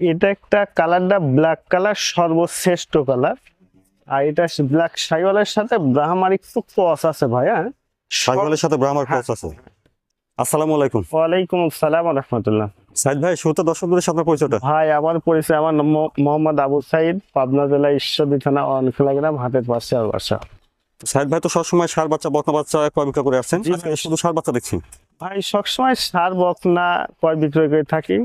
এটা একটা কালারটা ব্ল্যাক কালার সর্বশ্রেষ্ঠ কালার আর এটা ব্ল্যাক সাইওয়ালের সাথে ব্রাহ্মার একটু ক্রস আছে ভাই হ্যাঁ? সাইকেলের সাথে ব্রাহ্মার হ্যাঁ। ক্রস আছে। আসসালামু আলাইকুম। ওয়ালাইকুম আসসালাম রহমতুল্লাহ। সাইদ ভাই শুরুতে দর্শকদের সাথে পরিচয়টা? ভাই আমার পরিচয় আমার মোহাম্মদ আবু সাইদ পাবনা জেলা ঈশ্বরদী থানা অনখেলা গ্রাম হাটের পাশে আর বাসা। সাইদ ভাই তো সবসময় সার বাচ্চা বকনা বাচ্চা ক্রয় বিক্রয় করে আসছেন? শুধু সার বাচ্চা দেখছি। ভাই সবসময় সার বকনা ক্রয় বিক্রয় করে থাকি।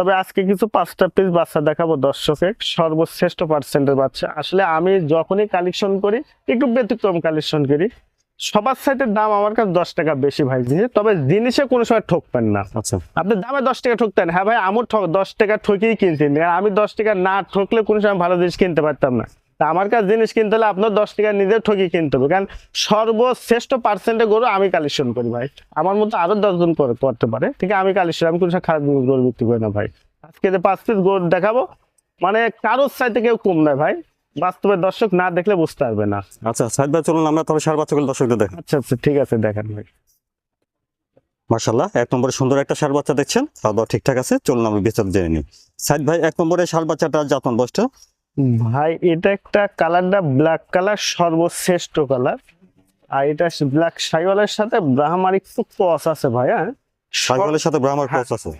তবে আজকে কিছু পাঁচটা পিস বাচ্চা দেখাবো দর্শকের সর্বশ্রেষ্ঠ পার্সেন্টের বাচ্চা। আসলে আমি যখনই কালেকশন করি একটু ব্যতিক্রম কালেকশন করি। সবার সাথে দাম আমার কাছে দশ টাকা বেশি ভাই। জিনিস তবে জিনিসে কোনো সময় ঠকবেন না। আচ্ছা। আপনি দামে দশ টাকা ঠকতেন। হ্যাঁ ভাই আমার দশ টাকা ঠকিয়ে কিনতেন আমি দশ টাকা না ঠকলে কোনো সময় ভালো জিনিস কিনতে পারতাম না। আমার কাছে জিনিস কিনতে হলে আপনার দশ টাকা নিজে ঠকিয়ে কিনতে হবে। কারণ সর্বশ্রেষ্ঠ পার্সেন্টে গরু আমি কালেকশন করি ভাই। আমার মতো আরও দশজন করে করতে পারে। ঠিক আমি কালেকশন আমি কোনো খারাপ গরু বিক্রি করি না ভাই। আজকে যে পাঁচ পিস গরু দেখাবো মানে কারোর চাইতে কেউ কম নয় ভাই। বাস্তবে দর্শক না দেখলে বুঝতে পারবে না। আচ্ছা সাইদ ভাই চলুন আমরা তাহলে সার বাচ্চাগুলো দর্শকদের দেখেন আচ্ছা আচ্ছা ঠিক আছে দেখেন ভাই। মার্শাল্লাহ এক নম্বরে সুন্দর একটা সার বাচ্চা দেখছেন। খাওয়া দাওয়া ঠিকঠাক আছে চলুন আমি বিচার জেনে নিই। সাইদ ভাই এক নম্বরে সার বাচ্চাটা জাতমান বয়সটা? ভাই এটা একটা কালারটা ব্ল্যাক কালার সর্বশ্রেষ্ঠ কালার আর এটা ব্ল্যাক সাইওয়ালের সাথে ব্রাহ্মার একটু ক্রস আছে ভাই হ্যাঁ? সাইকেলের সাথে ব্রাহ্মার ক্রস আছে।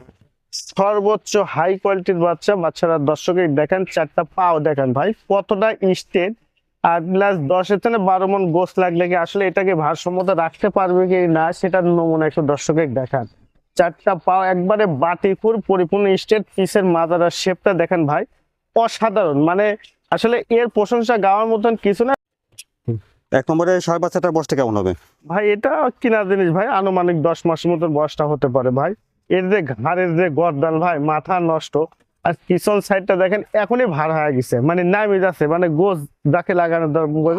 সর্বোচ্চ হাই কোয়ালিটির বাচ্চা বাচ্চারা দর্শকে দেখেন চারটা পাও দেখেন ভাই কতটা স্টেট আর প্লাস দশের থেকে বারো মন গোস লাগলে কি আসলে এটাকে ভারসাম্যত রাখতে পারবে কি না সেটার নমুনা একটু দর্শকে দেখান। চারটা পাও একবারে বাটিপুর পরিপূর্ণ স্টেট পিসের মাদারার শেপটা দেখেন ভাই। অসাধারণ। মানে আসলে এর প্রশংসা গাওয়ার মতন কিছু না। এক নম্বরে সার বাচ্চাটার বয়সটা কেমন হবে? ভাই এটা কিনা জিনিস ভাই আনুমানিক দশ মাসের মতন বয়সটা হতে পারে ভাই। এর যে ঘাড়ের যে গরদান ভাই মাথা নষ্ট। আর পিছন সাইডটা দেখেন এখনই ভার হয়ে গেছে। মানে নামে যাচ্ছে মানে গোস যাকে লাগানো দরকার?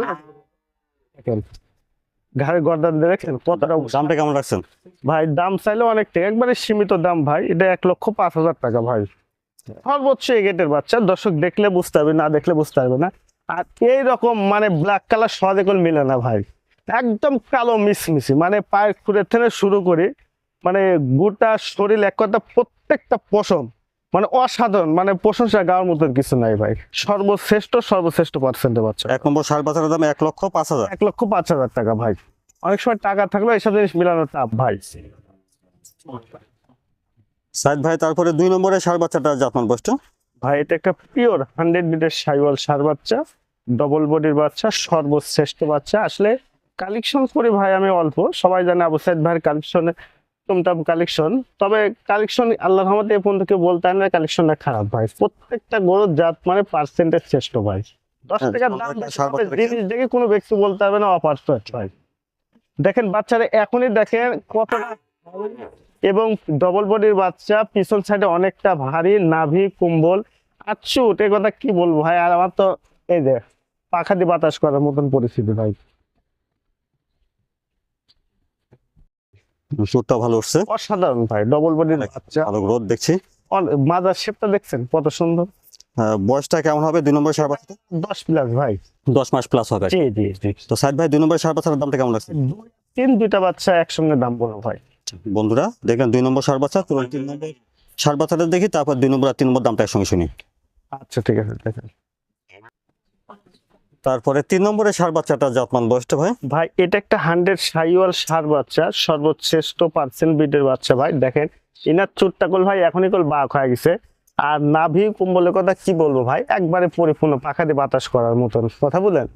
ঘাড়ের গরদান দেখেন কতটা দামটা কেমন রাখছেন? ভাই দাম চাইলে অনেকটা টাকা একবারে সীমিত দাম ভাই। এটা এক লক্ষ পাঁচ হাজার টাকা ভাই। সর্বোচ্চ এই গেটের বাচ্চা। দর্শক দেখলে বুঝতে পারবে না দেখলে বুঝতে পারবে না। আর এই রকম মানে ব্ল্যাক কালার সহজে করে মিলে না ভাই। একদম কালো মিশমিশি। মানে পায়ের খুঁড়ের থেকে শুরু করে মানে গোটা শরীর এক কথা প্রত্যেকটা পশম। মানে অসাধারণ মানে প্রশংসা গাওয়ার মতন কিছু নাই ভাই। সর্বশ্রেষ্ঠ সর্বশ্রেষ্ঠ পার্সেন্টের বাচ্চা। এক নম্বর সার বাচ্চাটার দাম এক লক্ষ পাঁচ হাজার। এক লক্ষ পাঁচ হাজার টাকা ভাই। অনেক সময় টাকা থাকলেও এইসব জিনিস মিলানো টাপ ভাই। সাইদ ভাই তারপরে দুই নম্বরে সার বাচ্চাটা জাতমান বয়সটা ভাই এটা একটা পিওর হান্ড্রেড বিটের সাইওয়াল সার বাচ্চা ডবল বডির বাচ্চা সর্বশ্রেষ্ঠ বাচ্চা। আসলে কালেকশন করি ভাই আমি অল্প। সবাই জানে আবু সাইদ ভাইয়ের কালেকশনে টুমটাম কালেকশন তবে কালেকশন আল্লাহ রহমতে এ পর্যন্ত কেউ বলতে না কালেকশনটা খারাপ ভাই। প্রত্যেকটা গরুর জাত মানে পার্সেন্টেজ শ্রেষ্ঠ ভাই। দশ হ্যাঁ, টাকার দাম। জিনিস দেখে কোনো ব্যক্তি বলতে পারবে না অপারফেক্ট ভাই। দেখেন বাচ্চারা এখনই দেখেন কতটা এবং ডবল বডির বাচ্চা পিছন সাইডে অনেকটা ভারী নাভি কুম্বল। আচ্ছুট এ কথা কি বলব ভাই? আর আমার তো এই যে পাখা দিয়ে বাতাস করার মতন পরিস্থিতি ভাই। সুরটা ভালো উঠছে। অসাধারণ ভাই ডবল বডির বাচ্চা। ভালো গ্রোথ দেখছি। অন- মাদার শেপটা দেখছেন? কত সুন্দর। আহ, বয়সটা কেমন হবে? দুই নম্বর দশ প্লাস ভাই। দশ মাস প্লাস হবে। জি জি তো সাইদ ভাই দুই নম্বর দামটা কেমন লাগছে? তিন দুইটা বাচ্চা একসঙ্গে দাম বলো ভাই। বন্ধুরা দেখলেন দুই নম্বর সার বাচ্চা তিন নম্বর সার বাচ্চাটা দেখি তারপর দুই নম্বর আর তিন নম্বর দামটা একসঙ্গে শুনি। আচ্ছা ঠিক আছে দেখেন। তারপরে তিন নম্বরে সার বাচ্চাটা জাতমান বয়সটা ভাই? ভাই এটা একটা হান্ড্রেড সাইওয়াল সার বাচ্চা সর্বশ্রেষ্ঠ পার্সেন্ট ব্রিডের বাচ্চা ভাই দেখেন। ইনার চুটটা কল ভাই এখনই কল বাঘ হয়ে গেছে। আর নাভি কুম্বলের কথা কি বলব ভাই একবারে পরিপূর্ণ পাখা দিয়ে বাতাস করার মতন। কথা বলেন?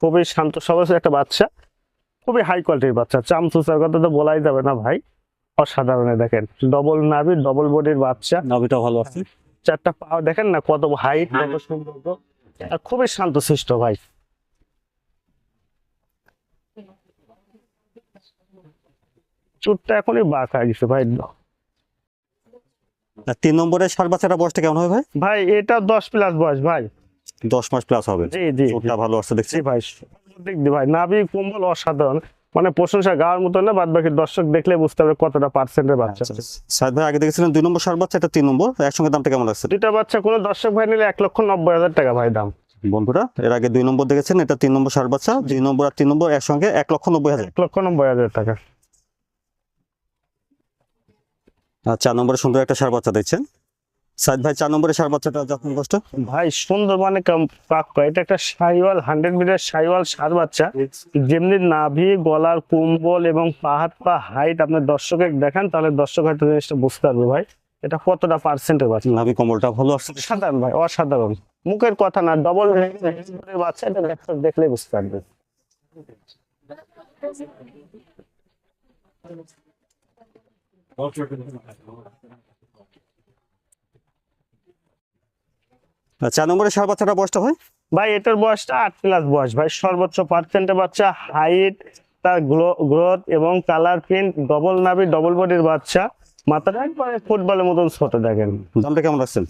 খুবই শান্ত সবস একটা বাচ্চা খুবই হাই কোয়ালিটির বাচ্চা। চামচুচার কথা তো বলাই যাবে না ভাই। অসাধারণ দেখেন। ডবল নাভি ডবল বডির বাচ্চা। নাভিটা ভালো আছে। চারটা পাও দেখেন না কত হাইট কত সুন্দর। আর খুবই শান্তশিষ্ট ভাই। চুটটা এখনই বাঁক হয়ে গেছে ভাই। তিন নম্বরে সার বাচ্চাটা বয়সটা কেমন হবে ভাই? ভাই এটা দশ প্লাস বয়স ভাই। দশ মাস প্লাস হবে। জি জি। ভালো আছে দেখছি। ভাই দিয়ে ভাই। নাভি কম্বল অসাধারণ। মানে প্রশংসা গাওয়ার মতো না বাদ বাকি দর্শক দেখলে বুঝতে হবে কতটা পার্সেন্টের বাচ্চা। আচ্ছা, সাইদ ভাই আগে দেখেছিলেন দুই নম্বর সার বাচ্চা এটা তিন নম্বর। একসঙ্গে দামটা কেমন লাগছে? দুইটা বাচ্চা কোনো দর্শক ভাই নিলে এক লক্ষ নব্বই হাজার টাকা ভাই দাম। বন্ধুরা এর আগে দুই নম্বর দেখেছেন এটা তিন নম্বর সার বাচ্চা দুই নম্বর আর তিন নম্বর একসঙ্গে এক লক্ষ নব্বই হাজার। এক লক্ষ নব্বই হাজার টাকা। আর চার নম্বরে সুন্দর একটা সার বাচ্চা দেখছেন। সাইদ ভাই চার নম্বরে সার বাচ্চাটা জাতমান বয়সটা ভাই সুন্দর মানে পাক্কা এটা একটা সাইওয়াল হান্ড্রেড মিটার সাইওয়াল সার বাচ্চা। যেমনি নাভি গলার কুম্বল এবং পাহাড় পা হাইট আপনার দর্শকে দেখান তাহলে দর্শক হয়তো জিনিসটা বুঝতে পারবে ভাই। এটা কতটা পার্সেন্টের বাচ্চা? নাভি কম্বলটা ভালো আসছে সাধারণ ভাই অসাধারণ। মুখের কথা না ডবল বাচ্চা এটা দেখলে- দেখলেই বুঝতে পারবে। আর চার নম্বরে সার বাচ্চাটা বয়সটা ভাই? ভাই এটার বয়সটা আট প্লাস বয়স। ভাই সর্বোচ্চ পার্সেন্টের বাচ্চা হাইট তার গ্রোথ এবং কালার প্রিন্ট ডবল নাভি ডবল বডির বাচ্চা। মাথাটা একবারে ফুটবলের মতন ছোট দেখেন। দামটা কেমন রাখছেন?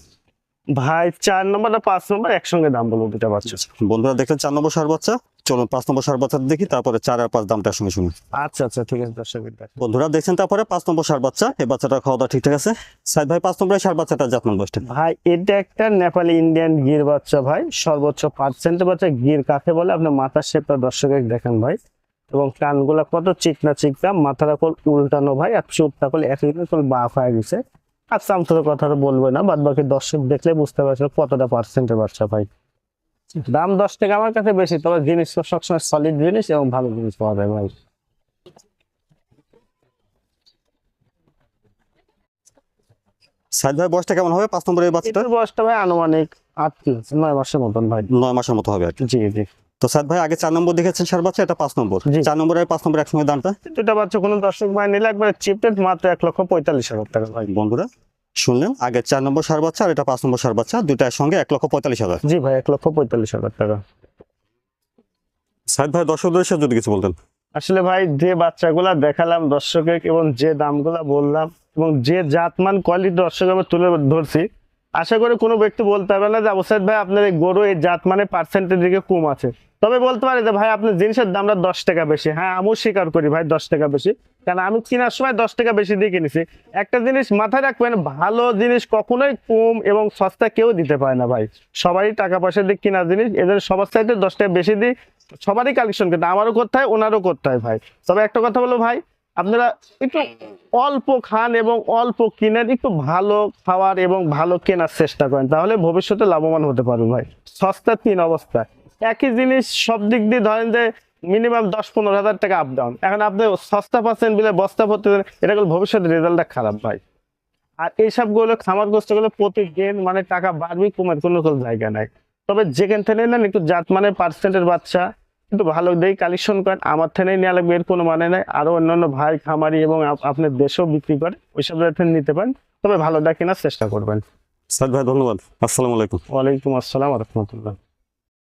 ভাই চার নম্বর আর পাঁচ নম্বর একসঙ্গে দাম বলব দুটা বাচ্চা। বন্ধুরা দেখলেন চার নম্বর সার বাচ্চা? চলুন পাঁচ নম্বর সার বাচ্চা দেখি তারপরে চার আর পাঁচ দামটা সঙ্গে শুনি আচ্ছা আচ্ছা ঠিক আছে দর্শক বন্ধুরা দেখছেন তারপরে পাঁচ নম্বর সার বাচ্চা এই বাচ্চাটা খাওয়া দাওয়া ঠিকঠাক আছে? সাইদ ভাই পাঁচ নম্বরে সার বাচ্চাটা জাতমান বয়সটা? ভাই এটা একটা নেপালি ইন্ডিয়ান গির বাচ্চা ভাই। সর্বোচ্চ পার্সেন্টের বাচ্চা। গির কাকে বলে? আপনার মাথার শেপটা দর্শকে দেখেন ভাই। এবং কানগুলা কত চিকনা চিকনা মাথাটা কল উল্টানো ভাই আর চোখটা কল একই কল বাঁক হয়ে গেছে। আর চামচুরের কথা তো বলব না বাদ বাকি দর্শক দেখলে বুঝতে পারছে কতটা পার্সেন্টের বাচ্চা ভাই। দাম দশ টাকা আমার কাছে বেশি তবে জিনিস সবসময় সলিড জিনিস এবং ভালো জিনিস পাওয়া যায় ভাই। সাইদ ভাই বয়সটা কেমন হবে পাঁচ নম্বরে এই বাচ্চাটা বয়সটা ভাই আনুমানিক আট নয় মাসের মতন ভাই। নয় মাসের মতো হবে আর কি। জি জি। তো ভাই আগে চার নম্বর দেখেছেন সার বাচ্চা এটা পাঁচ নম্বর। চার নম্বরে পাঁচ নম্বর একসঙ্গে দামটা? দুটা বাচ্চা কোনো দর্শক ভাই নিলে একবারে চিপটেড মাত্র এক লক্ষ পঁয়তাল্লিশ হাজার টাকা ভাই। বন্ধুরা শুনলেন আগে চার নম্বর সার বাচ্চা আর এটা পাঁচ নম্বর সার বাচ্চা দুটার সঙ্গে এক লক্ষ পঁয়তাল্লিশ হাজার। জি ভাই এক লক্ষ পঁয়তাল্লিশ হাজার টাকা। সাহেব ভাই দর্শক সাথে যদি কিছু বলতেন। আসলে ভাই যে বাচ্চাগুলা দেখালাম দর্শকের এবং যে দামগুলা বললাম এবং যে জাতমান কোয়ালিটি দর্শক আমি তুলে ধরছি আশা করি কোনো ব্যক্তি বলতে পারবে না যে আবসাদ ভাই আপনার এই গরু, এই জাত মানে পার্সেন্টের দিকে কম আছে। তবে বলতে পারি যে ভাই আপনার জিনিসের দামটা দশ টাকা বেশি। হ্যাঁ আমিও স্বীকার করি ভাই দশ টাকা বেশি। কারণ আমি কেনার সময় দশ টাকা বেশি দিয়ে কিনেছি। একটা জিনিস মাথায় রাখবেন, ভালো জিনিস কখনোই কম এবং সস্তা কেউ দিতে পারে না ভাই। সবারই টাকা পয়সা দিয়ে কেনা জিনিস, এদের সবার চাইতে দশ টাকা বেশি দিই। সবারই কালেকশন হয়। আমারও করতে হয়, ওনারও করতে হয় ভাই। তবে একটা কথা বলো ভাই আপনারা একটু অল্প খান এবং অল্প কিনেন, একটু ভালো খাওয়ার এবং ভালো কেনার চেষ্টা করেন, তাহলে ভবিষ্যতে লাভবান হতে পারবেন ভাই। সস্তা তিন অবস্থা একই জিনিস সব দিক দিয়ে ধরেন যে মিনিমাম দশ পনেরো হাজার টাকা আপ ডাউন এখন আপনি সস্তা পাচ্ছেন বিলে বস্তা ভর্তি এটা করলে ভবিষ্যতে রেজাল্টটা খারাপ ভাই। আর এইসবগুলো খামার গোষ্ঠগুলো প্রতিদিন মানে টাকা বাড়বে, কমের কোনো কোনো জায়গা নাই। তবে যেখান থেকে নেন একটু জাত মানে পার্সেন্টের বাচ্চা একটু ভালো দিয়ে কালেকশন করেন। আমার থেকেই নেওয়া লাগবে এর কোনো মানে নাই। আরও অন্যান্য ভাই খামারি এবং আপ- আপনার দেশেও বিক্রি করে ওইসব জায়গা নিতে পারেন। তবে ভালোটা কেনার চেষ্টা করবেন। সাদ ভাই ধন্যবাদ। আসসালামু আলাইকুম। ওয়ালাইকুম আসসালাম রহমতুল্লাহ।